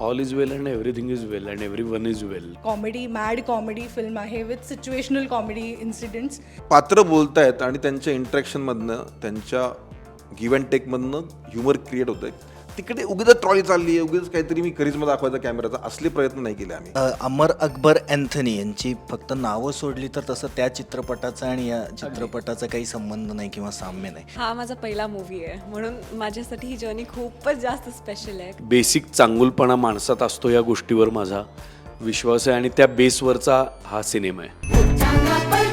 All is well and everything is well and every one is well comedy mad comedy film आहे with situational comedy incidents पात्र बोलतायत आणि त्यांच्या इंटरॅक्शनमधनं त्यांच्या गिव्ह अँड टेकमधनं ह्युमर क्रिएट होतंय. तिकडे उगीच ट्रॉली चालली आहे उगीच काहीतरी मी करिश्मा दाखवायचा कॅमेराचा असले प्रयत्न नाही केले आम्ही. अ, अमर अकबर अँथनी यांची फक्त नावं सोडली तर तसं त्या चित्रपटाचा आणि या चित्रपटाचा काही संबंध नाही किंवा साम्य नाही. हा माझा पहिला मूवी आहे. म्हणून माझ्यासाठी ही जर्नी खूपच जास्त स्पेशल आहे. बेसिक चांगुलपणा माणसात असतो या गोष्टीवर माझा विश्वास आहे आणि त्या बेसवरचा हा सिनेमा आहे.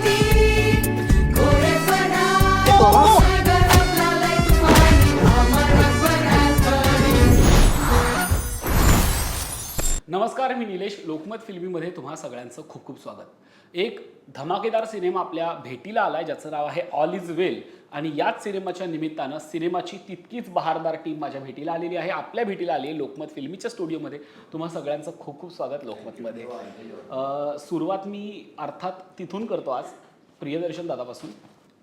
नमस्कार मी निलेश. लोकमत फिल्मीमध्ये तुम्हा सगळ्यांचं खूप खूप स्वागत. एक धमाकेदार सिनेमा आपल्या भेटीला आलाय ज्याचं नाव आहे ऑल इज वेल आणि याच सिनेमाच्या निमित्तानं सिनेमाची तितकीच बहारदार टीम माझ्या भेटीला आलेली आहे. आपल्या भेटीला आली आहे लोकमत फिल्मीच्या स्टुडिओमध्ये. तुम्हा सगळ्यांचं खूप खूप स्वागत लोकमतमध्ये. सुरुवात मी अर्थात तिथून करतो आज प्रियदर्शन दादापासून.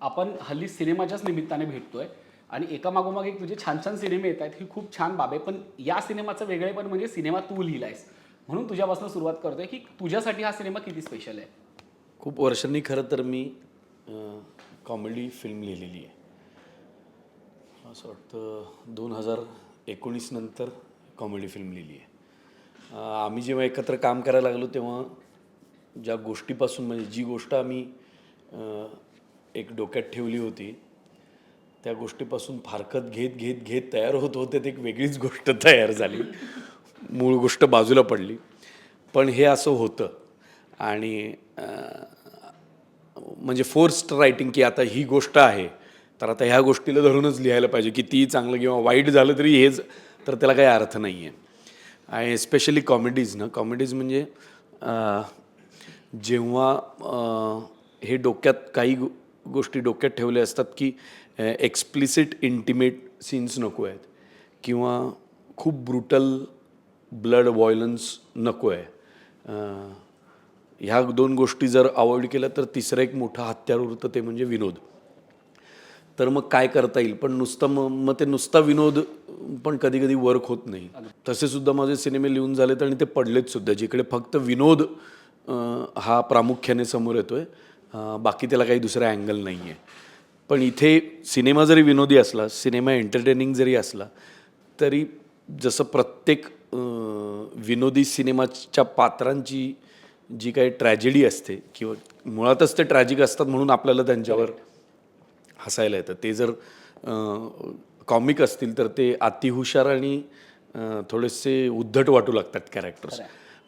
आपण हल्ली सिनेमाच्याच निमित्ताने भेटतोय. आणि एका मागोमागे एक तुझे छान छान सिनेमे येत आहेत ही खूप छान बाब आहे. पण या सिनेमाचं वेगळेपण म्हणजे सिनेमा तू लिहिलायस. म्हणून तुझ्यापासून सुरुवात करतोय की तुझ्यासाठी हा सिनेमा किती स्पेशल आहे? खूप वर्षांनी खरं तर मी कॉमेडी फिल्म लिहिलेली आहे. असं वाटतं दोन हजार एकोणीस नंतर कॉमेडी फिल्म लिहिली आहे. आम्ही जेव्हा एकत्र काम करायला लागलो तेव्हा ज्या गोष्टीपासून म्हणजे जी गोष्ट आम्ही एक डोक्यात ठेवली होती त्या गोष्टीपासून फारकत घेत घेत घेत तयार होत होते ते एक वेगळीच गोष्ट तयार झाली. मूळ गोष्ट बाजूला पडली. पण हे असं होतं. आणि म्हणजे फोर्स्ड रायटिंग की आता ही गोष्ट आहे तर आता ह्या गोष्टीला धरूनच लिहायला पाहिजे कितीही चांगलं किंवा वाईट झालं तरी हेच तर त्याला काही अर्थ नाही आहे आणि एस्पेशली कॉमेडीज ना. कॉमेडीज म्हणजे जेव्हा हे डोक्यात काही गो- गोष्टी डोक्यात ठेवल्या असतात की एक्सप्लिसिट इंटिमेट सीन्स नको आहेत. किंवा खूप ब्रुटल ब्लड व्हायलन्स नको आहे ह्या दोन गोष्टी जर अवॉइड केल्या तर तिसरं एक मोठं हत्यार उरतं ते म्हणजे विनोद. तर मग काय करता येईल? पण नुसतं मग मग ते नुसता विनोद पण कधी कधी वर्क होत नाही. तसेसुद्धा माझे सिनेमे लिहून झालेत आणि ते पडलेत सुद्धा जिकडे फक्त विनोद हा प्रामुख्याने समोर येतो आहे बाकी त्याला काही दुसरा अँगल नाही आहे पण इथे सिनेमा जरी विनोदी असला सिनेमा एंटरटेनिंग जरी असला तरी जसं प्रत्येक विनोदी सिनेमाच्या पात्रांची जी काही ट्रॅजेडी असते किंवा मुळातच ते ट्रॅजिक असतात म्हणून आपल्याला त्यांच्यावर हसायला येतं. ते जर कॉमिक असतील तर ते अतिहुशार आणि थोडेसे उद्धट वाटू लागतात कॅरेक्टर्स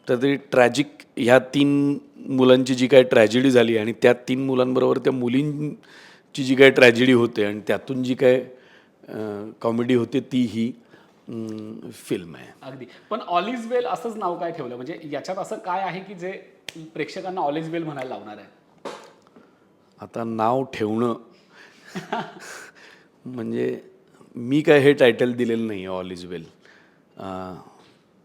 तर ते ट्रॅजिक ह्या तीन मुलांची जी काही ट्रॅजेडी झाली आणि त्या तीन मुलांबरोबर त्या मुलींची जी काही ट्रॅजेडी होते आणि त्यातून जी काय कॉमेडी होते ती ही फिल्म आहे. अगदी. पण ऑल इज वेल असंच नाव काय ठेवलं? म्हणजे याच्यात असं काय आहे की जे प्रेक्षकांना ऑल इज वेल म्हणायला लावणार आहे? आता नाव ठेवणं. म्हणजे मी काय हे टायटल दिलेलं नाही आहे ऑल इज वेल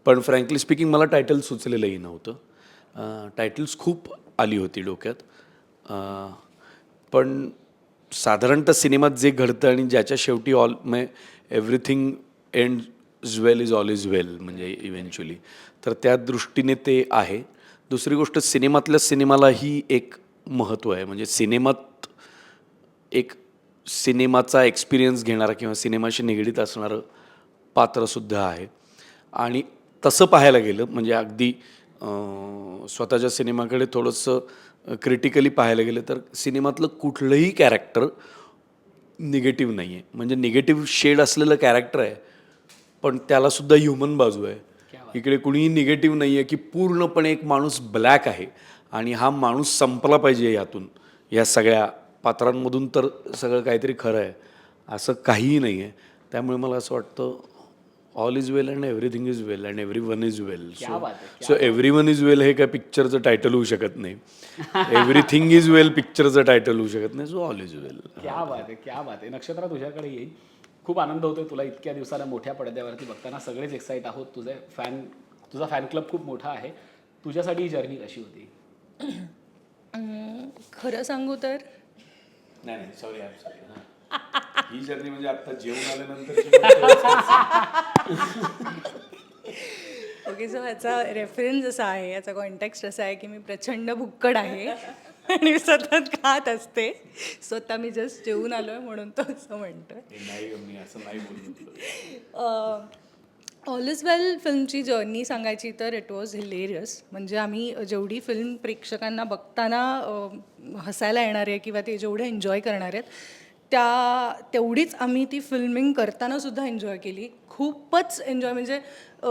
पण फ्रँकली स्पीकिंग मला टायटल सुचलेलंही नव्हतं. टायटल्स खूप आली होती डोक्यात. पण साधारणतः सिनेमात जे घडतं आणि ज्याच्या शेवटी all may everything end is well is all is well म्हणजे इव्हेंच्युअली तर त्या दृष्टीने ते आहे. दुसरी गोष्ट सिनेमातल्या सिनेमालाही एक महत्त्व आहे. म्हणजे सिनेमात एक सिनेमाचा एक्सपिरियन्स घेणारा किंवा सिनेमाशी निगडीत असणारं पात्रसुद्धा आहे. आणि तसं पाहायला गेलं म्हणजे अगदी स्वतःच्या सिनेमाकडे थोडंसं क्रिटिकली पाहायला गेलं तर सिनेमातलं कुठलंही कॅरेक्टर निगेटिव्ह नाही आहे म्हणजे निगेटिव्ह शेड असलेलं कॅरेक्टर आहे. पण त्यालासुद्धा ह्युमन बाजू आहे. इकडे कुणीही निगेटिव्ह नाही आहे की पूर्णपणे एक माणूस ब्लॅक आहे. आणि हा माणूस संपला पाहिजे यातून. या सगळ्या पात्रांमधून तर सगळं काहीतरी खरं आहे. असं काहीही नाही आहे त्यामुळे मला असं वाटतं all is well and everything is well and every one is well आहे, so every one is well हे काय पिक्चरचं टायटल होऊ शकत नाही. एव्हरीथिंग इज वेल पिक्चरचं टायटल होऊ शकत नाही. सो ऑल इज वेल क्या बात आहे क्या बात आहे. नक्षत्रा तुझ्याकडे येईल. खूप आनंद होतोय तुला इतक्या दिवसाला मोठ्या पडद्यावरती बघताना. सगळेच एक्साईट आहोत. तुझे फॅन तुझा फॅन क्लब खूप मोठा आहे. तुझ्यासाठी ही जर्नी कशी होती? खरं सांगू तर? नाही नाही सॉरी आय सॉरी ही. जर्नी म्हणजे आता जेवण आल्यानंतर की जो ह्याचा रेफरन्स असा आहे याचा कॉन्टॅक्स्ट असा आहे की मी प्रचंड भुक्कड आहे. आणि सतत खात असते. स्वतः मी जस्ट जेवून आलो आहे म्हणून तो असं म्हणतो नाही मी असं नाही बोलू ऑल इज वेल फिल्मची जर्नी सांगायची तर इट वॉज हिलेरियस म्हणजे आम्ही जेवढी फिल्म प्रेक्षकांना बघताना हसायला येणार आहे किंवा ते जेवढे एन्जॉय करणार आहेत त्या तेवढीच आम्ही ती फिल्मिंग करताना सुद्धा एन्जॉय केली. खूपच एन्जॉय म्हणजे अ,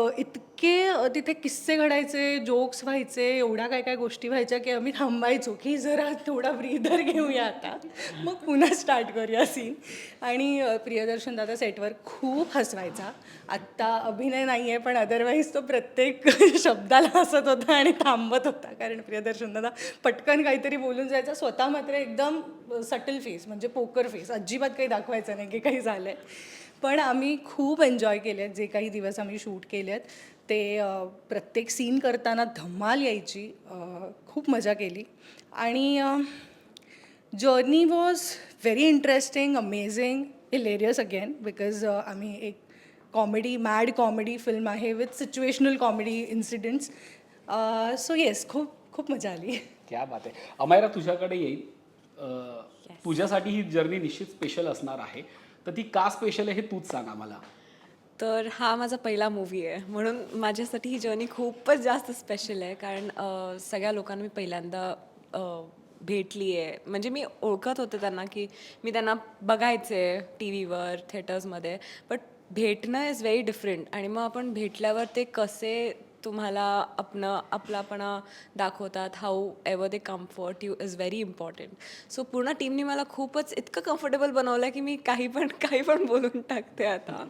इतके तिथे किस्से घडायचे जोक्स व्हायचे एवढ्या काय काय गोष्टी व्हायच्या की आम्ही थांबायचो की जरा थोडा ब्रीदर घेऊया आता. मग पुन्हा स्टार्ट करूया सीन आणि प्रियदर्शन दादा सेटवर खूप हसवायचा. आत्ता अभिनय नाही आहे पण अदरवाईज तो प्रत्येक शब्दाला हसत होता आणि थांबत होता. कारण प्रियदर्शन दादा पटकन काहीतरी बोलून जायचा. स्वतः मात्र एकदम सटल फेस म्हणजे पोकर फेस अजिबात काही दाखवायचं नाही की काही झालं आहे पण आम्ही खूप एन्जॉय केले आहेत जे काही दिवस आम्ही शूट केले आहेत ते प्रत्येक सीन करताना धमाल यायची. खूप मजा केली. आणि journey was very interesting amazing hilarious again because आम्ही एक कॉमेडी मॅड कॉमेडी फिल्म आहे with situational comedy incidents so yes खूप खूप मजा आली. क्या बात आहे. अमायरा तुझ्याकडे येईल. तुझ्यासाठी ही जर्नी निश्चित स्पेशल असणार आहे. तर ती का स्पेशल आहे हे तूच सांग आम्हाला. तर हा माझा पहिला मूवी आहे. म्हणून माझ्यासाठी ही जर्नी खूपच जास्त स्पेशल आहे. कारण अ, सगळ्या लोकांना मी पहिल्यांदा भेटली आहे म्हणजे मी ओळखत होते त्यांना की मी त्यांना बघायचे टी व्हीवर थिएटर्समध्ये बट भेटणं इज व्हेरी डिफरंट आणि मग आपण भेटल्यावर ते कसे तुम्हाला आपणं आपलापणा दाखवतात however they comfort you is very important so पूर्ण टीमने मला खूपच इतकं कम्फर्टेबल बनवलं आहे की मी काही पण काही पण बोलून टाकते आता.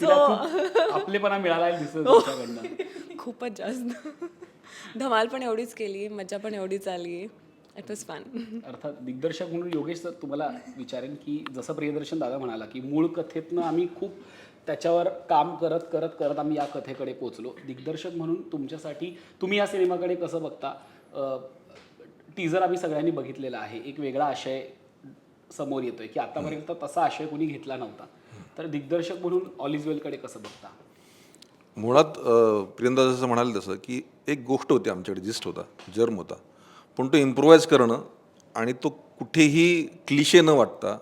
खूप आपलेपणा मिळाला दिसत तुझ्याकडनं खूपच जास्त. धमाल पण एवढीच केली मजा पण एवढीच आली. इट वॉज फन अर्थात दिग्दर्शक म्हणून योगेश सर तुम्हाला विचारेन की जसं प्रियदर्शन दादा म्हणाला की मूळ कथेतनं आम्ही खूप त्याच्यावर काम करत करत करत आम्ही या कथेकडे पोचलो. दिग्दर्शक म्हणून तुमच्यासाठी तुम्ही या सिनेमाकडे कसं बघता? टीजर आम्ही सगळ्यांनी बघितलेला आहे. एक वेगळा आशय समोर येतोय की आतापर्यंत तसा आशय कोणी घेतला नव्हता. तर दिग्दर्शक म्हणून ऑल इज वेलकडे कसं बघता? मुळात प्रियंदा जसं म्हणाले तसं की एक गोष्ट होती आमच्याकडे जिस्ट होता जर्म होता. पण तो इम्प्रोवाइज करणं आणि तो कुठेही क्लिशे न वाटता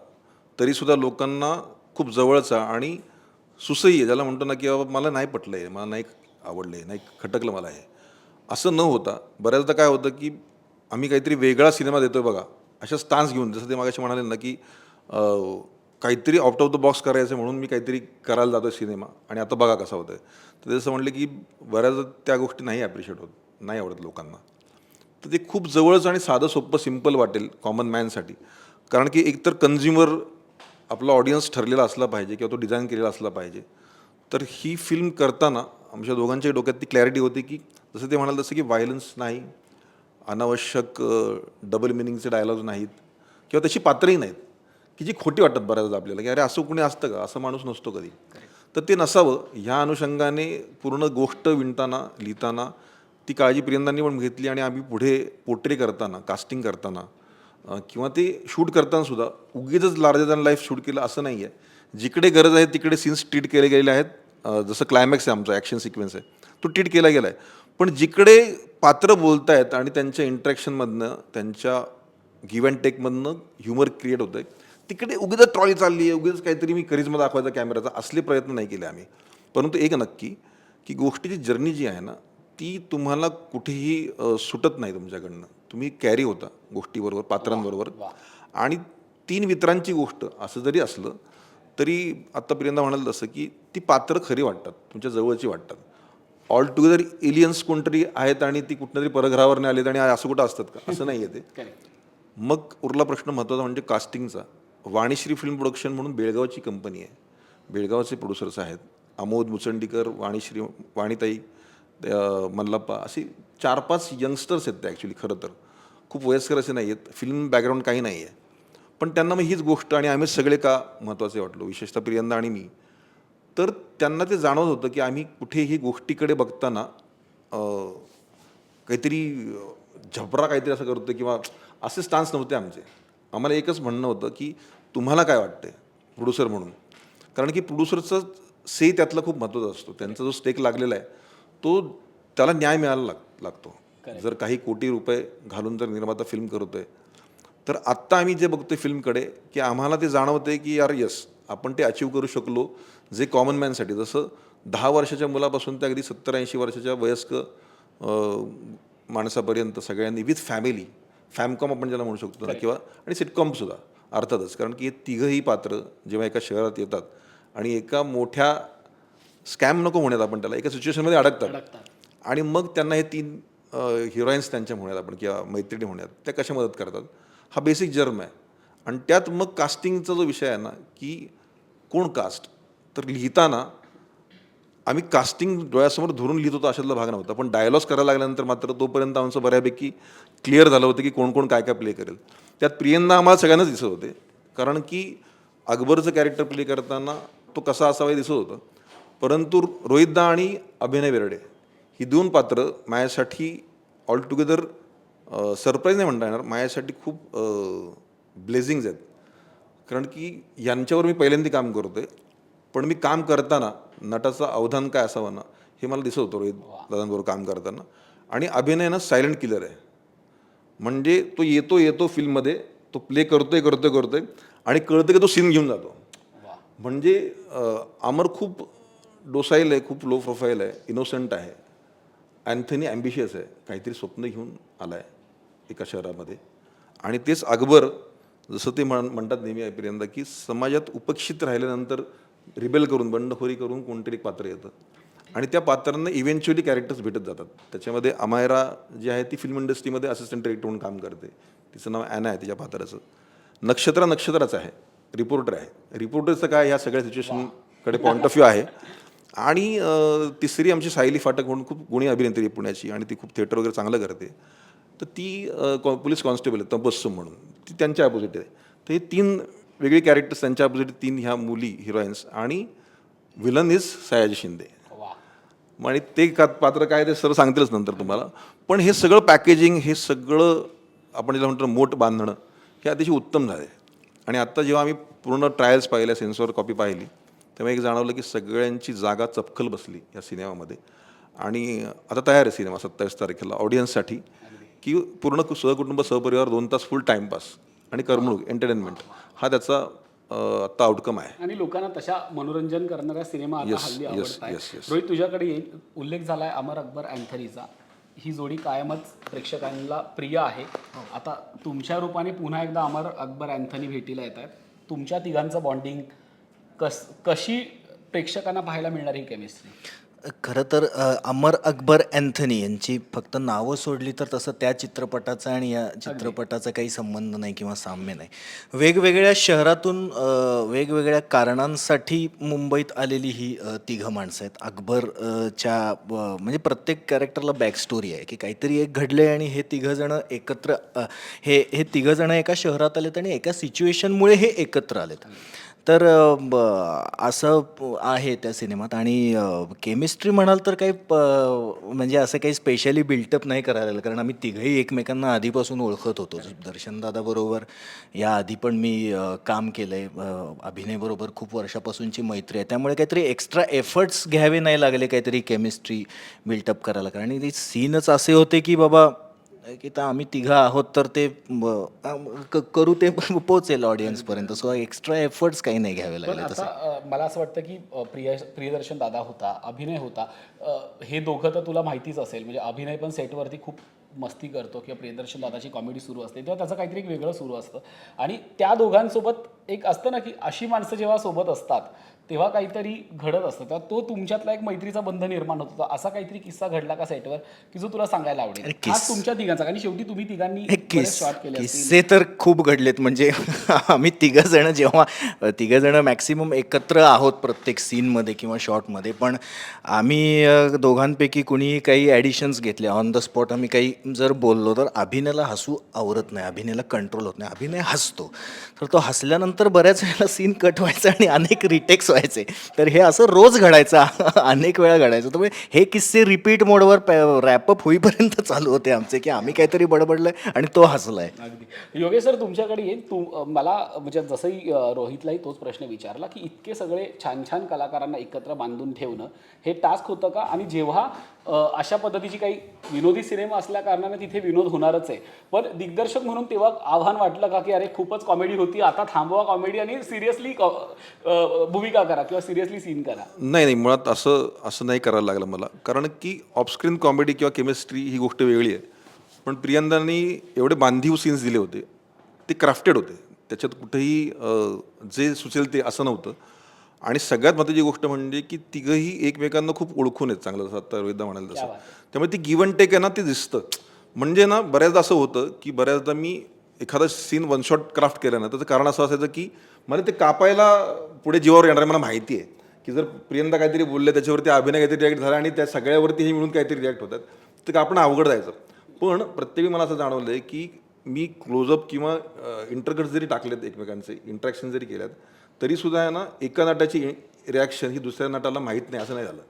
तरीसुद्धा लोकांना खूप जवळचा आणि सुसह्य आहे ज्याला म्हणतो ना की बाबा मला नाही पटलं आहे मला नाही आवडलं आहे नाही खटकलं मला हे असं न होता बऱ्याचदा काय होतं की आम्ही काहीतरी वेगळा सिनेमा देतोय बघा अशा स्टान्स घेऊन जसं ते मागाशी म्हणाले ना की काहीतरी आउट ऑफ द बॉक्स करायचं म्हणून मी काहीतरी करायला जातोय सिनेमा आणि आता बघा कसा होतोय. तर ते जसं म्हणलं की बऱ्याचदा त्या गोष्टी नाही ॲप्रिशिएट होत नाही आवडत लोकांना. तर ते खूप जवळच आणि साधं सोपं सिंपल वाटेल कॉमन मॅनसाठी कारण की एकतर कन्झ्युमर आपला ऑडियन्स ठरलेला असला पाहिजे किंवा तो डिझाईन केलेला असला पाहिजे. तर ही फिल्म करताना आमच्या दोघांच्या डोक्यात ती क्लॅरिटी होती की जसं ते म्हणाल तसं की व्हायलन्स नाही अनावश्यक डबल मिनिंगचे डायलॉग नाहीत किंवा तशी पात्रही नाहीत की जी खोटी वाटतात बऱ्याचदा आपल्याला की अरे असं कुणी असतं का? असं माणूस नसतो कधी. तर ते नसावं. ह्या अनुषंगाने पूर्ण गोष्ट विणताना लिहिताना ती काळजी प्रियंदांनी पण घेतली आणि आम्ही पुढे पोट्रे करताना कास्टिंग करताना किंवा ते शूट करताना सुद्धा उगीच लार्जर दॅन लाईफ शूट केलं असं नाही आहे. जिकडे गरज आहे तिकडे सीन्स ट्रीट केले गेले आहेत. जसं क्लायमॅक्स आहे आमचा ॲक्शन सिक्वेन्स आहे. तो ट्रीट केला गेला आहे पण जिकडे पात्र बोलत आहेत आणि त्यांच्या इंटरॅक्शनमधनं त्यांच्या गिव्ह अँड टेकमधनं ह्युमर क्रिएट होतं आहे तिकडे उगीच ट्रॉली चालली आहे उगीच काहीतरी मी करिश्मा दाखवायचा कॅमेराचा असले प्रयत्न नाही केले आम्ही. परंतु एक नक्की की गोष्टीची जर्नी जी आहे ना ती तुम्हाला कुठेही सुटत नाही तुमच्याकडनं. तुम्ही कॅरी होता गोष्टीबरोबर पात्रांबरोबर. आणि तीन मित्रांची गोष्ट असं जरी असलं तरी आत्तापर्यंत म्हणाल तसं की ती पात्र खरी वाटतात तुमच्या जवळची वाटतात. ऑल टुगेदर एलियन्स कोणतरी आहेत आणि ती कुठनं तरी परग्रहावर आलेत आणि असं कुठं असतात का? असं नाही आहे ते मग उरला प्रश्न महत्त्वाचा म्हणजे कास्टिंगचा वाणीश्री फिल्म प्रोडक्शन म्हणून बेळगावची कंपनी आहे. बेळगावचे प्रोड्युसर्स आहेत. अमोद मुचंडीकर वाणीश्री वाणीताई अं, मल्लप्पा असे चार पाच यंगस्टर्स आहेत ते ॲक्च्युली खरं तर. खूप वयस्कर असे नाही आहेत. फिल्म बॅकग्राऊंड काही नाही आहे. पण त्यांना मग हीच गोष्ट आणि आम्ही सगळे का महत्त्वाचे वाटलो. विशेषतः प्रियंदा आणि मी. तर त्यांना ते जाणवत होतं की आम्ही कुठेही गोष्टीकडे बघताना काहीतरी झबरा काहीतरी असं करतो किंवा असे स्टान्स नव्हते आमचे. आम्हाला एकच म्हणणं होतं की तुम्हाला काय वाटतंय? प्रोड्युसर म्हणून. कारण की प्रोड्युसरचं से त्यातला खूप महत्त्वाचा असतो. त्यांचा जो स्टेक लागलेला आहे तो त्याला न्याय मिळायला लाग लागतो. जर काही कोटी रुपये घालून जर निर्माता फिल्म करतोय. तर आत्ता आम्ही जे बघतोय फिल्मकडे की आम्हाला ते जाणवतंय की यार यस आपण ते अचीव करू शकलो जे कॉमन मॅनसाठी जसं दहा वर्षाच्या मुलापासून ते अगदी सत्तर ऐंशी वर्षाच्या वयस्क माणसापर्यंत सगळ्यांनी विथ फॅमिली फॅमकॉम आपण ज्याला म्हणू शकतो ना किंवा आणि सिटकॉमसुद्धा अर्थातच. कारण की हे तिघंही पात्र जेव्हा एका शहरात येतात आणि एका मोठ्या स्कॅम नको म्हणूयात आपण त्याला. एका सिच्युएशनमध्ये अडकतात. आणि मग त्यांना हे तीन हिरोईन्स त्यांच्या म्हणूयात आपण किंवा मैत्रिणी म्हणूयात त्या कशा मदत करतात? हा बेसिक जर्म आहे. आणि त्यात मग कास्टिंगचा जो विषय आहे ना की कोण कास्ट तर लिहिताना आम्ही कास्टिंग डोळ्यासमोर धरून लिहित होतो अशातला भाग नव्हता. पण डायलॉग्स करायला लागल्यानंतर मात्र तोपर्यंत आमचं बऱ्यापैकी क्लिअर झालं होतं की कोण कोण काय काय प्ले करेल. त्यात प्रियंदा आम्हाला सगळ्यांनाच दिसत होते. कारण की अकबरचं कॅरेक्टर प्ले करताना तो कसा असावा हे दिसत होतं. परंतु रोहितदा आणि अभिनय बेर्डे ही दोन पात्र माझ्यासाठी ऑल टुगेदर सरप्राईज नाही म्हणता येणार. माझ्यासाठी खूप ब्लेझिंग्ज आहेत. कारण की यांच्यावर मी पहिल्यांदा काम करतोय. पण मी काम करताना नटाचं अवधान काय असावं ना हे मला दिसत होतं रोहित दादांबरोबर काम करताना. आणि अभिनय ना सायलेंट किलर आहे. म्हणजे तो येतो येतो फिल्ममध्ये तो प्ले करतोय करतोय करतोय आणि कळतं की तो सीन घेऊन जातो. म्हणजे अमर खूप डोसाईल आहे खूप लो प्रोफाईल आहे इनोसंट आहे. अँथनी ॲम्बिशियस आहे काहीतरी स्वप्न घेऊन आला आहे एका शहरामध्ये. आणि तेच अकबर जसं ते म्हण म्हणतात नेहमी ऐपर्यंत की समाजात उपेक्षित राहिल्यानंतर रिबेल करून बंडखोरी करून कोणतरी पात्र येतं. आणि त्या पात्रांना इव्हेंच्युअली कॅरेक्टर्स भेटत जातात. त्याच्यामध्ये अमायरा जी आहे ती फिल्म इंडस्ट्रीमध्ये असिस्टंट डिरेक्टर म्हणून काम करते. तिचं नाव ॲना आहे तिच्या पात्राचं. नक्षत्र नक्षत्राचं आहे रिपोर्टर आहे. रिपोर्टरचं काय ह्या सगळ्या सिच्युएशनकडे पॉईंट ऑफ व्ह्यू आहे. आणि तिसरी आमची सायली फाटक म्हणून खूप गुणी अभिनेत्री आहे पुण्याची आणि ती खूप थिएटर वगैरे चांगलं करते. तर ती कॉ- पोलीस कॉन्स्टेबल आहे तबस्सुम म्हणून. ती त्यांच्या अपोजिट आहे. तर हे तीन वेगळी कॅरेक्टर्स त्यांच्या अपोजिट तीन ह्या मुली हिरोईन्स आणि विलन इज सयाजी शिंदे. आणि ते का पात्र काय ते सर्व सांगतीलच नंतर तुम्हाला. पण हे सगळं पॅकेजिंग हे सगळं आपण ज्याला म्हणतो मोठ बांधणं हे अतिशय उत्तम झाले आणि आत्ता जेव्हा आम्ही पूर्ण ट्रायल्स पाहिल्या सेन्सॉर कॉपी पाहिली तेव्हा एक जाणवलं की सगळ्यांची जागा चपखल बसली या सिनेमामध्ये. आणि आता तयार आहे सिनेमा सत्तावीस तारखेला ऑडियन्ससाठी की पूर्ण सहकुटुंब सहपरिवार दोन तास फुल टाईमपास आणि करमणूक एंटरटेनमेंट हा त्याचा अं, आत्ता आउटकम आहे. आणि लोकांना तशा मनोरंजन करणाऱ्या सिनेमा आता. रोहित तुझ्याकडे येईल. उल्लेख झालाय अमर अकबर अँथनीचा. ही जोडी कायमच प्रेक्षकांना प्रिय आहे. आता तुमच्या रूपाने पुन्हा एकदा अमर अकबर अँथनी भेटीला येत आहेत तुमच्या तिघांचं बॉन्डिंग कस कशी प्रेक्षकांना पाहायला मिळणार ही केमिस्ट्री खरं तर अ, अमर अकबर अँथनी यांची फक्त नावं सोडली तर तसं त्या चित्रपटाचा आणि या चित्रपटाचा काही संबंध नाही किंवा साम्य नाही. वेगवेगळ्या शहरातून अ, वेगवेगळ्या कारणांसाठी मुंबईत आलेली ही अ, तिघं माणसं आहेत. अकबर अ, च्या अ, म्हणजे प्रत्येक कॅरेक्टरला बॅक स्टोरी आहे की काहीतरी एक घडले आणि हे तिघंजणं एकत्र अ, हे हे तिघंजणं एका शहरात आलेत आणि एका सिच्युएशनमुळे हे एकत्र आलेत. तर ब- असं आहे त्या सिनेमात आणि केमिस्ट्री म्हणाल तर काही प- म्हणजे असं काही स्पेशली बिल्टअप नाही करायला लागलं कारण आम्ही तिघंही एकमेकांना आधीपासून ओळखत होतो. दर्शनदादाबरोबर या आधी पण मी काम केलं आहे अभिनयबरोबर खूप वर्षापासूनची मैत्री आहे. त्यामुळे काहीतरी एक्स्ट्रा एफर्ट्स घ्यावे नाही लागले काहीतरी केमिस्ट्री बिल्टअप करायला. कारण आणि ते सीनच असे होते की बाबा की तर आम्ही तिघं आहोत तर ते करू ते पोचेल ऑडियन्सपर्यंत सो एक्स्ट्रा एफर्ट्स काही नाही घ्यावे लागले तसं. मला असं वाटतं की प्रिय प्रियदर्शन दादा होता अभिनय होता हे दोघं तर तुला माहितीच असेल. म्हणजे अभिनय पण सेटवरती खूप मस्ती करतो किंवा प्रियदर्शन दादाची कॉमेडी सुरू असते तेव्हा त्याचं काहीतरी एक वेगळं सुरू असतं. आणि त्या दोघांसोबत एक असतं ना की अशी माणसं जेव्हा सोबत असतात तेव्हा काहीतरी घडत असतं. तेव्हा तो तुमच्यातला एक मैत्रीचा बंध निर्माण होत होता. असा काहीतरी किस्सा घडला का सेटवर की जो तुला सांगायला आवडेल. तुमच्या तिघांचा. कारण शेवटी तुम्ही तिघांनी शॉट केले किस्से तर खूप घडलेत. म्हणजे आम्ही तिघं जण जेव्हा तिघं जण मॅक्सिमम एकत्र आहोत प्रत्येक सीनमध्ये किंवा शॉटमध्ये पण आम्ही दोघांपैकी कुणीही काही ॲडिशन्स घेतले. ऑन द स्पॉट आम्ही काही जर बोललो तर अभिनयाला हसू आवरत नाही. अभिनयाला कंट्रोल होत नाही. अभिनय हसतो. तर तो हसल्यानंतर नंतर बऱ्याच वेळेला सीन कट व्हायचा आणि अनेक रिटेक्स व्हायचे तर हे असं रोज घडायचं अनेक वेळा घडायचं. त्यामुळे हे किस्से रिपीट मोडवर रॅपअप होईपर्यंत चालू होते आमचे की आम्ही काहीतरी बडबडलंय आणि तो हसलाय. अगदी. योगेश सर तुमच्याकडे येईल तू मला म्हणजे जसंही रोहितलाही तोच प्रश्न विचारला की इतके सगळे छान छान कलाकारांना एकत्र बांधून ठेवणं हे टास्क होतं का? आणि जेव्हा अशा पद्धतीची काही विनोदी सिनेमा असल्या कारणाने तिथे विनोद होणारच आहे. पण दिग्दर्शक म्हणून तेव्हा आव्हान वाटलं का की अरे खूपच कॉमेडी होती आता थांबवा कॉमेडी आणि सिरियसली भूमिका करा किंवा सिरियसली सीन करा. नाही नाही मुळात असं असं नाही करायला लागलं मला. कारण की ऑफस्क्रीन कॉमेडी किंवा केमिस्ट्री ही गोष्ट वेगळी आहे. पण प्रियंदांनी एवढे बांधीव सीन्स दिले होते. ते क्राफ्टेड होते. त्याच्यात कुठेही जे सुचेल ते असं नव्हतं. आणि सगळ्यात महत्त्वाची गोष्ट म्हणजे की तिघंही एकमेकांना खूप ओळखून आहेत चांगलं जसं आता रोहितदा म्हणाल तसं. त्यामुळे ती गिव्ह अँड टेक आहे ना ते दिसतं. म्हणजे ना बऱ्याचदा असं होतं की बऱ्याचदा मी एखादा सीन वन शॉट क्राफ्ट केलं ना त्याचं कारण असं असायचं की मला ते कापायला पुढे जीवावर येणार आहे मला माहिती आहे. की जर प्रियंदा काहीतरी बोलले त्याच्यावरती अभिनय काहीतरी रिॲक्ट झाला आणि त्या सगळ्यावरती हे मिळून काहीतरी रिॲक्ट होतात तर का आपण अवघड जायचं. पण प्रत्येकी मला असं जाणवलं आहे की मी क्लोजअप किंवा इंटरकट जरी टाकलेत एकमेकांचे इंट्रॅक्शन जरी केल्यात तरीसुद्धा आहे ना एका नटाची रिॲक्शन ही दुसऱ्या नटाला माहीत नाही असं नाही झालं.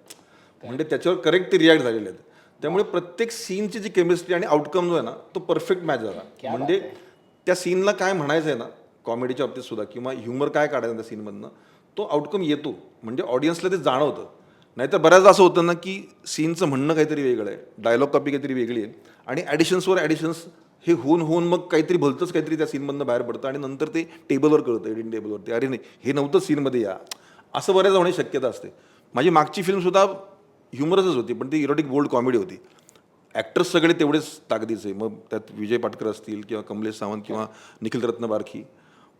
म्हणजे त्याच्यावर करेक्ट ते रिॲक्ट झालेले आहेत. त्यामुळे प्रत्येक सीनची जी केमिस्ट्री आणि आउटकम जो आहे ना तो परफेक्ट मॅच झाला. म्हणजे त्या सीनला काय म्हणायचं आहे ना कॉमेडीच्या बाबतीत सुद्धा किंवा ह्युमर काय काढायचं त्या सीनमधनं तो आउटकम येतो. म्हणजे ऑडियन्सला ते जाणवतं. नाहीतर बऱ्याचदा असं होतं ना की सीनचं म्हणणं काहीतरी वेगळं आहे डायलॉग कॉपी काहीतरी वेगळी आहे आणि ॲडिशन्सवर ॲडिशन्स हे होऊन होऊन मग काहीतरी भलतंच काहीतरी त्या सीनमधनं बाहेर पडतं आणि नंतर ते टेबलवर कळतं एडिंग टेबलवरती. अरे नाही हे नव्हतं सीनमध्ये या. असं बऱ्याच होण्याची शक्यता असते. माझी मागची फिल्मसुद्धा ह्युमरसच होती पण ती इरोटिक बोल्ड कॉमेडी होती. ॲक्टर्स सगळे तेवढेच ताकदीचे मग त्यात विजय पाटकर असतील किंवा कमलेश सावंत किंवा निखिल रत्न बारखी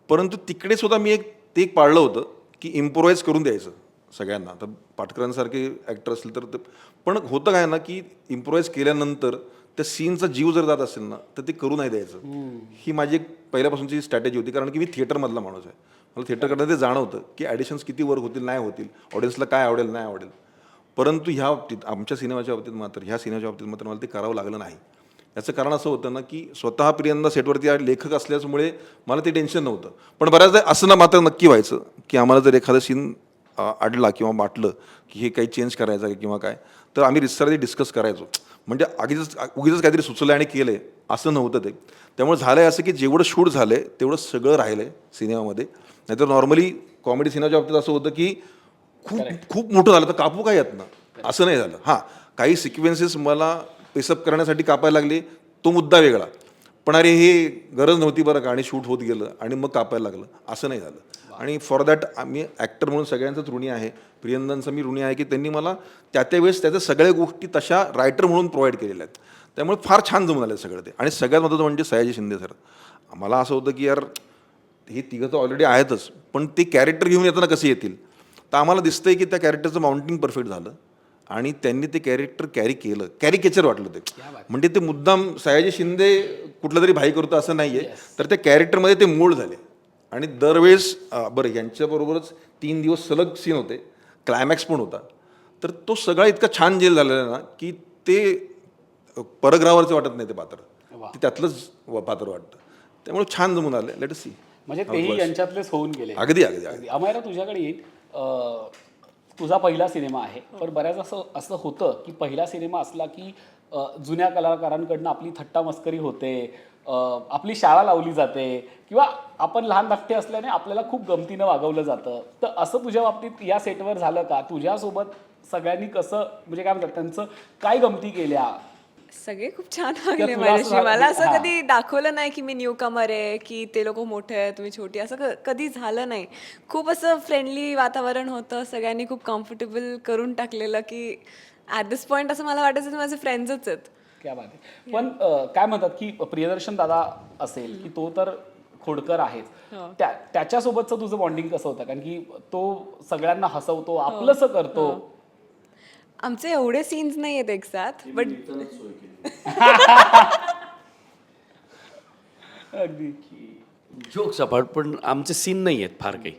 परंतु तिकडे सुद्धा मी एक ते एक पाळलं होतं की इम्प्रोवाईज करून द्यायचं सगळ्यांना. तर पाटकरांसारखे ॲक्टर असतील तर ते पण होतं काय ना की इम्प्रोवाईज केल्यानंतर त्या सीनचा जीव जर जात असेल ना तर ते करू नाही द्यायचं. ही माझी एक पहिल्यापासूनची स्ट्रॅटेजी होती कारण की मी थिएटरमधला माणूस आहे. मला थिएटर करताना ते जाणवतं की ॲडिशन्स किती वर्क होतील नाही होतील ऑडियन्सला काय आवडेल नाही आवडेल. परंतु ह्या बाबतीत आमच्या सिनेमाच्या बाबतीत मात्र ह्या सिनेमाच्या बाबतीत मात्र मला ते करावं लागलं नाही. याचं कारण असं होतं ना की स्वतः प्रियंदा सेटवरती लेखक असल्यामुळे मला ते टेन्शन नव्हतं. पण बऱ्याचदा असं ना मात्र नक्की व्हायचं की आम्हाला जर एखादं सीन अडला किंवा वाटलं की हे काही चेंज करायचं आहे किंवा काय तर आम्ही रिसर्च डिस्कस करायचो. म्हणजे आगीच उगीच काहीतरी सुचलं आणि केलं आहे असं नव्हतं ते. त्यामुळे झालं आहे असं की जेवढं शूट झालं आहे तेवढं सगळं राहिलं आहे सिनेमामध्ये. नाहीतर नॉर्मली कॉमेडी सिनेमाच्या बाबतीत असं होतं की खूप खूप मोठं झालं. तर कापू काय यात ना असं नाही झालं. हां काही सिक्वेन्सेस मला पेसअप करण्यासाठी कापायला लागले तो मुद्दा वेगळा. पण अरे हे गरज नव्हती बरं का आणि शूट होत गेलं आणि मग कापायला लागलं. असं नाही झालं. आणि फॉर दॅट आम्ही ॲक्टर म्हणून सगळ्यांचंच ऋणी आहे. प्रियंदांचं मी ऋणी आहे की त्यांनी मला त्या त्यावेळेस त्याच्या सगळ्या गोष्टी तशा रायटर म्हणून प्रोव्हाइड केलेल्या आहेत. त्यामुळे फार छान जमून आलं सगळं ते. आणि सगळ्यात महत्त्वाचं म्हणजे सयाजी शिंदे सर मला असं होतं की यार हे तिघं तर ऑलरेडी आहेतच. पण ते कॅरेक्टर घेऊन येताना कसे येतील? तर आम्हाला दिसतंय की त्या कॅरेक्टरचं माउंटिंग परफेक्ट झालं. आणि त्यांनी ते कॅरेक्टर कॅरी केलं. कॅरिकेचर वाटलं ते. म्हणजे ते मुद्दाम सयाजी शिंदे कुठलं तरी भाई करतो असं नाही आहे तर त्या कॅरेक्टरमध्ये ते मूळ झाले. आणि दरवेळेस बरं यांच्याबरोबरच तीन दिवस सलग सीन होते. क्लायमॅक्स पण होता. तर तो सगळा इतका छान जेल झालेला ना की ते परग्रहावरचं वाटत नाही ते पात्र. ते त्यातलंच पात्र वाटतं. त्यामुळे छान जमून आलं. लेट सी म्हणजे तेही यांच्यातलेच होऊन गेले. अगदी अगदी अगदी. अमायरा तुझ्याकडे येईल. तुझा पहिला सिनेमा आहे. पण बऱ्याच असं असं होतं की पहिला सिनेमा असला की जुन्या कलाकारांकडनं आपली थट्टा मस्करी होते आपली शाळा लावली जाते किंवा आपण लहान धाकटे असल्याने आपल्याला खूप गमतीनं वागवलं जातं. तर असं तुझ्या बाबतीत या सेटवर झालं का? तुझ्यासोबत सगळ्यांनी कसं म्हणजे काय म्हणतात त्यांचं काय गमती केल्या? सगळे खूप छान वागले तुला असं माझ्याशी. झालं- मला असं हा. कधी दाखवलं नाही की मी न्यू कमर आहे की ते लोक मोठे आहे तुम्ही छोटी असं क- कधी झालं नाही. खूप असं फ्रेंडली वातावरण होतं. सगळ्यांनी खूप कम्फर्टेबल करून टाकलेलं की ॲट दिस पॉईंट असं मला वाटायचं की माझे फ्रेंड्सच आहेत. क्या बात आहे. पण अं, काय म्हणतात की प्रियदर्शन दादा असेल की तो तर खोडकर आहेच. त्या त्याच्यासोबतचं तुझं बॉन्डिंग कसं होतं? कारण की तो सगळ्यांना हसवतो आपलंसं करतो. आमचे एवढे सीन्स नाही आहेत एक साथ बट अगदी. जोक्स अपार्ट पण आमचे सीन नाही आहेत फार काही.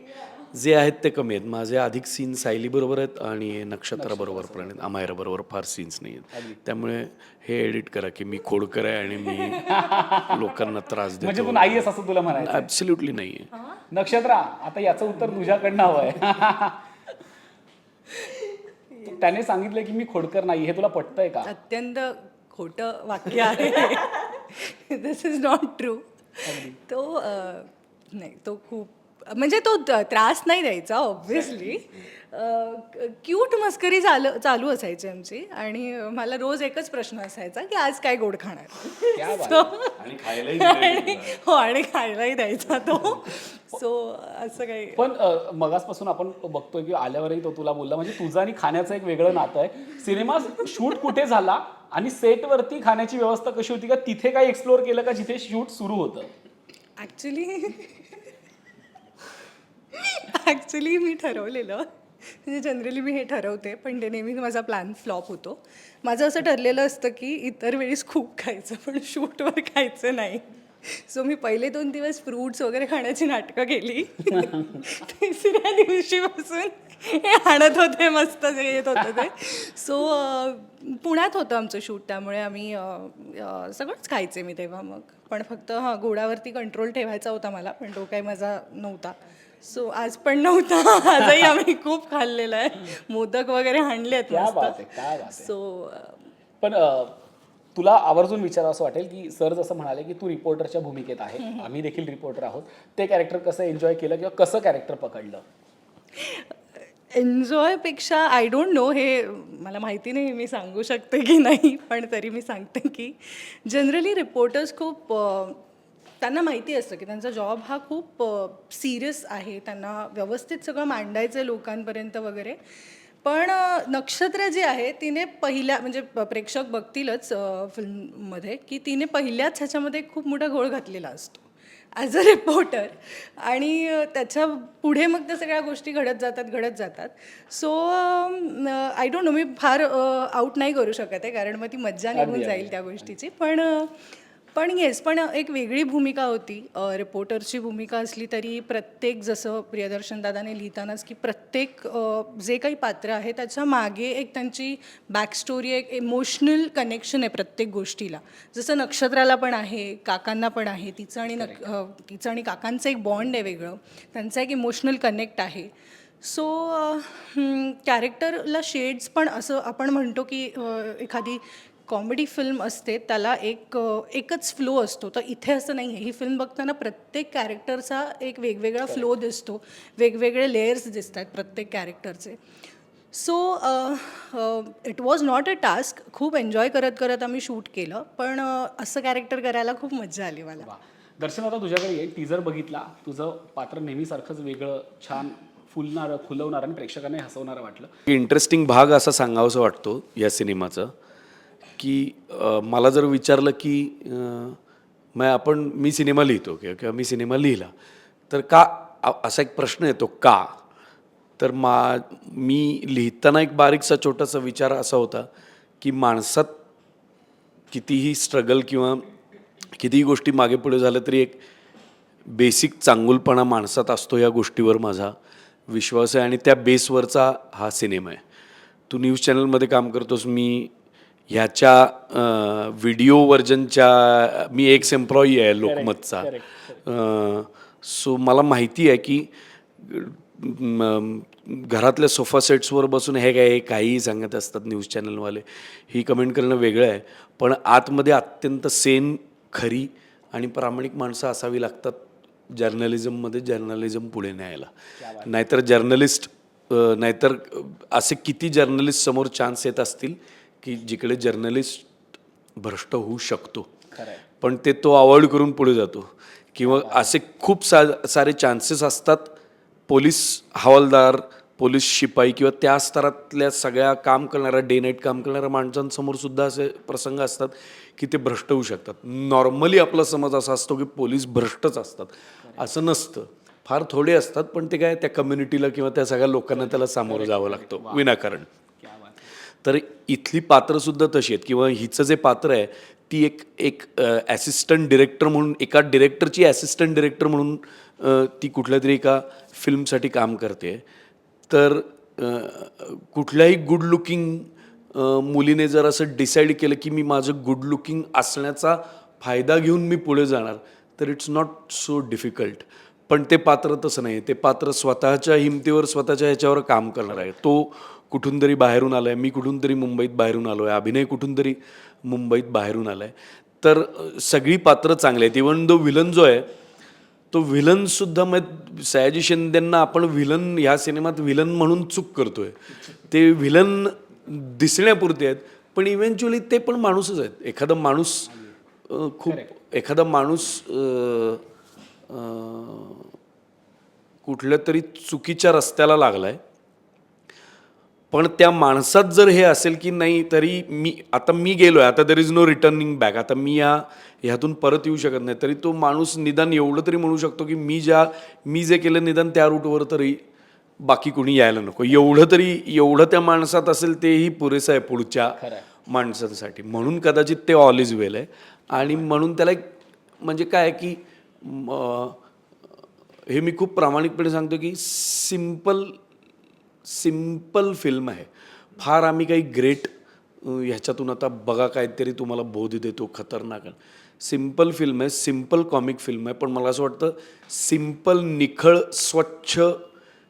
जे आहेत ते कमी आहेत. माझे अधिक सीन सायलीबरोबर आहेत आणि नक्षत्राबरोबर पण आहेत. अमायराबरोबर फार सीन्स नाही आहेत त्यामुळे हे एडिट करा की मी खोडकर आहे आणि मी लोकांना त्रास म्हणजे देतो आहेस असं तुला म्हणायचं ॲब्सल्युटली नाही आहे नक्षत्रा आता याचं उत्तर तुझ्याकडनं हवंय. त्याने सांगितलं की मी खोडकर नाही हे तुला पटतंय का? अत्यंत खोटं वाक्य आहे. दिस इज नॉट ट्रू तो नाही तो खूप म्हणजे तो त्रास नाही द्यायचा ऑब्व्हियसली क्यूट मस्करी चालू चालू असायची आमची आणि मला रोज एकच प्रश्न असायचा की आज काय गोड खाणार? हो आणि खायलाही द्यायचा तो. सो असं काही. पण मगासपासून आपण बघतोय की आल्यावरही तो तुला बोलला. म्हणजे तुझं आणि खाण्याचं एक वेगळं नातं आहे. सिनेमा शूट कुठे झाला आणि सेटवरती खाण्याची व्यवस्था कशी होती का? तिथे काही एक्सप्लोर केलं का जिथे शूट सुरू होतं? ॲक्च्युली ॲक्च्युली मी ठरवलेलं म्हणजे जनरली मी हे ठरवते पण ते नेहमी माझा प्लॅन फ्लॉप होतो. माझं असं ठरलेलं असतं की इतर वेळेस खूप खायचं पण शूटवर खायचं नाही. सो मी पहिले दोन दिवस फ्रूट्स वगैरे खाण्याची नाटकं केली. तिसऱ्या दिवशीपासून हे आणत होते मस्त जे येत होतं ते. सो पुण्यात होतं आमचं शूट त्यामुळे आम्ही सगळंच खायचे मी तेव्हा मग. पण फक्त हां गोडावरती कंट्रोल ठेवायचा होता मला पण तो काही माझा नव्हता. सो आज पण नव्हता. आजही आम्ही खूप खाल्लेलं आहे. मोदक वगैरे हाणले क्या आहेत बात आहे क्या बात आहे. सो पण अ, तुला आवर्जून विचारावं असं वाटेल की सर जसं म्हणाले की तू रिपोर्टरच्या भूमिकेत आहे. आम्ही देखील रिपोर्टर आहोत. ते कॅरेक्टर कसं एन्जॉय केलं किंवा कसं कॅरेक्टर पकडलं? एन्जॉयपेक्षा आय डोंट नो हे मला माहिती नाही मी सांगू शकते की नाही पण तरी मी सांगते की जनरली रिपोर्टर्स खूप अ, त्यांना माहिती असतं की त्यांचा जॉब हा खूप सिरियस आहे. त्यांना व्यवस्थित सगळं मांडायचं आहे लोकांपर्यंत वगैरे. पण नक्षत्र जी आहे तिने पहिल्या म्हणजे प्रेक्षक बघतीलच फिल्ममध्ये की तिने पहिल्याच ह्याच्यामध्ये खूप मोठा घोळ घातलेला असतो. ॲज अ रिपोर्टर आणि त्याच्या पुढे मग त्या सगळ्या गोष्टी घडत जातात घडत जातात. सो आय डोंट नो मी फार आऊट नाही करू शकत आहे कारण मग ती मज्जा निघून जाईल त्या गोष्टीची. पण पण येस पण एक वेगळी भूमिका होती. रिपोर्टरची भूमिका असली तरी प्रत्येक जसं प्रियदर्शन दादाने लिहितानाच की प्रत्येक जे काही पात्र आहे त्याच्यामागे एक त्यांची बॅकस्टोरी एक इमोशनल कनेक्शन आहे प्रत्येक गोष्टीला. जसं नक्षत्राला पण आहे काकांना पण आहे तिचं आणि नक तिचं आणि काकांचं एक बॉन्ड आहे वेगळं. त्यांचा एक इमोशनल कनेक्ट आहे. सो कॅरेक्टरला शेड्स पण असं आपण म्हणतो की एखादी कॉमेडी फिल्म असते त्याला एक एकच फ्लो असतो. तर इथे असं नाही आहे ही फिल्म बघताना प्रत्येक कॅरेक्टरचा एक वेगवेगळा फ्लो दिसतो. वेगवेगळे लेयर्स दिसतात प्रत्येक कॅरेक्टरचे so it was not a task खूप एन्जॉय करत करत आम्ही शूट केलं. पण असं कॅरेक्टर करायला खूप मजा आली मला. दर्शन आता तुझ्याकडे येईल टीजर बघितला. तुझं पात्र नेहमीसारखंच वेगळं छान फुलणारं खुलवणारं आणि प्रेक्षकांना हसवणारं वाटलं. इंटरेस्टिंग भाग असा सांगावासा वाटतो या सिनेमाचा. की मला जर विचारलं की मग आपण मी सिनेमा लिहितो किंवा किंवा मी सिनेमा लिहिला तर का असा एक प्रश्न येतो का? तर मा मी लिहिताना एक बारीकसा छोटासा विचार असा होता की माणसात कितीही स्ट्रगल किंवा कितीही गोष्टी मागे पुढे झाल्या तरी एक बेसिक चांगुलपणा माणसात असतो या गोष्टीवर माझा विश्वास आहे आणि त्या बेसवरचा हा सिनेमा आहे. तू न्यूज चॅनलमध्ये काम करतोस मी ह्याच्या व्हिडिओ व्हर्जनच्या मी एक्स एम्प्लॉई आहे लोकमतचा. सो मला माहिती आहे की घरातल्या सोफा सेट्सवर बसून हे काय हे काहीही सांगत असतात न्यूज चॅनलवाले ही कमेंट करणं वेगळं आहे. पण आतमध्ये अत्यंत सेन खरी आणि प्रामाणिक माणसं असावी लागतात जर्नलिझममध्ये जर्नलिझम पुढे न्यायला. नाहीतर जर्नलिस्ट नाहीतर असे किती जर्नलिस्ट समोर चान्स येत असतील की जिकडे जर्नलिस्ट भ्रष्ट होऊ शकतो. पण ते तो अवॉइड करून पुढे जातो. किंवा असे खूप सा सारे चान्सेस असतात. पोलीस हवालदार पोलीस शिपाई किंवा त्या स्तरातल्या सगळ्या काम करणाऱ्या डे नाईट काम करणाऱ्या माणसांसमोर सुद्धा असे प्रसंग असतात की ते भ्रष्ट होऊ शकतात. नॉर्मली आपला समज असा असतो की पोलीस भ्रष्टच असतात. असं नसतं. फार थोडे असतात पण ते काय त्या कम्युनिटीला किंवा त्या सगळ्या लोकांना त्याला सामोरं जावं लागतं. विनाकारण. तर इथली पात्रंसुद्धा तशी आहेत. किंवा हिचं जे पात्र आहे ती एक एक ॲसिस्टंट डिरेक्टर म्हणून एका डिरेक्टरची ॲसिस्टंट डिरेक्टर म्हणून ती कुठल्या तरी एका फिल्मसाठी काम करते. तर कुठल्याही गुड लुकिंग मुलीने जर असं डिसाईड केलं की मी माझं गुड लुकिंग असण्याचा फायदा घेऊन मी पुढे जाणार तर इट्स नॉट सो डिफिकल्ट पण ते पात्र तसं नाही ते पात्र स्वतःच्या हिमतीवर स्वतःच्या ह्याच्यावर काम करणार आहे. तो कुठून तरी बाहेरून आला आहे मी कुठून तरी मुंबईत बाहेरून आलो आहे अभिनय कुठून तरी मुंबईत बाहेरून आला आहे तर सगळी पात्र चांगली आहेत. इवन दो विलन जो आहे तो विलनसुद्धा मग सयाजी शिंदेंना आपण विलन ह्या सिनेमात विलन म्हणून चूक करतोय. ते विलन दिसण्यापुरते आहेत पण इव्हेंच्युअली ते पण माणूसच आहेत. एखादा माणूस खूप एखादा माणूस कुठल्या तरी चुकीच्या रस्त्याला लागलाय पण त्या माणसात जर हे असेल की नाही तरी मी आता मी गेलोय आता there is no returning back आता मी या ह्यातून परत येऊ शकत नाही. तरी तो माणूस निदान एवढं तरी म्हणू शकतो की मी ज्या मी जे केलं निदान त्या रूटवर तरी बाकी कोणी यायला नको. एवढं तरी एवढं त्या माणसात असेल तेही पुरेसं आहे पुढच्या माणसांसाठी. म्हणून कदाचित ते ऑल इज वेल आहे. आणि म्हणून त्याला एक म्हणजे काय आहे की हे मी खूप प्रामाणिकपणे सांगतो की सिंपल सिंपल फिल्म आहे. फार आम्ही काही ग्रेट ह्याच्यातून आता बघा काहीतरी तुम्हाला बोध देतो खतरनाक सिंपल फिल्म आहे सिंपल कॉमिक फिल्म आहे पण मला असं वाटतं सिंपल निखळ स्वच्छ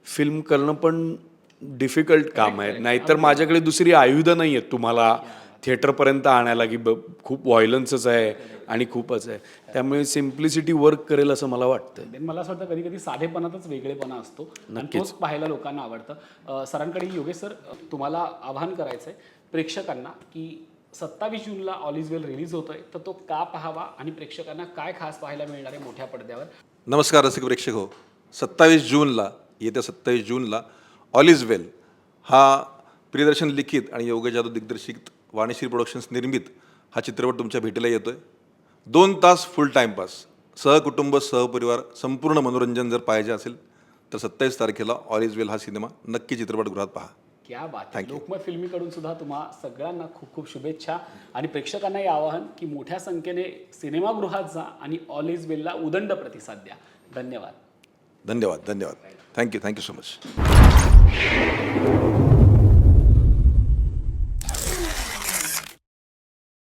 फिल्म करणं पण डिफिकल्ट काम आहे. नाहीतर माझ्याकडे दुसरी आयुधं नाही आहेत तुम्हाला थिएटरपर्यंत आणायला की ब खूप व्हायलन्सच आहे आणि खूपच आहे. त्यामुळे सिम्प्लिसिटी वर्क करेल असं मला वाटतं Then मला असं वाटतं कधी कधी साधेपणातच वेगळेपणा असतो. आणि तोच पाहायला लोकांना आवडतं. सरांकडे योगेश सर तुम्हाला आवाहन करायचं आहे प्रेक्षकांना की सत्तावीस जूनला ऑल इज वेल रिलीज होतोय तर तो का पाहावा आणि प्रेक्षकांना काय खास पाहायला मिळणार आहे मोठ्या पडद्यावर? नमस्कार रसिक प्रेक्षक हो. सत्तावीस जूनला येत्या सत्तावीस जूनला ऑल इज वेल हा प्रियदर्शन लिखित आणि योगेश जाधव दिग्दर्शित वाणीश्री प्रोडक्शन्स निर्मित हा चित्रपट तुमच्या भेटीला येतोय. दोन तास फुल टाईमपास सहकुटुंब सहपरिवार संपूर्ण मनोरंजन जर पाहिजे असेल तर सत्तावीस तारखेला ऑल इज वेल हा सिनेमा नक्की चित्रपटगृहात पहा. क्या बात आहे लोकमत फिल्मीकडून सुद्धा तुम्हा सगळ्यांना खूप खूप शुभेच्छा. आणि प्रेक्षकांनाही आवाहन की मोठ्या संख्येने सिनेमागृहात जा आणि ऑल इज वेलला उदंड प्रतिसाद द्या. धन्यवाद. धन्यवाद धन्यवाद. Thank you thank you so much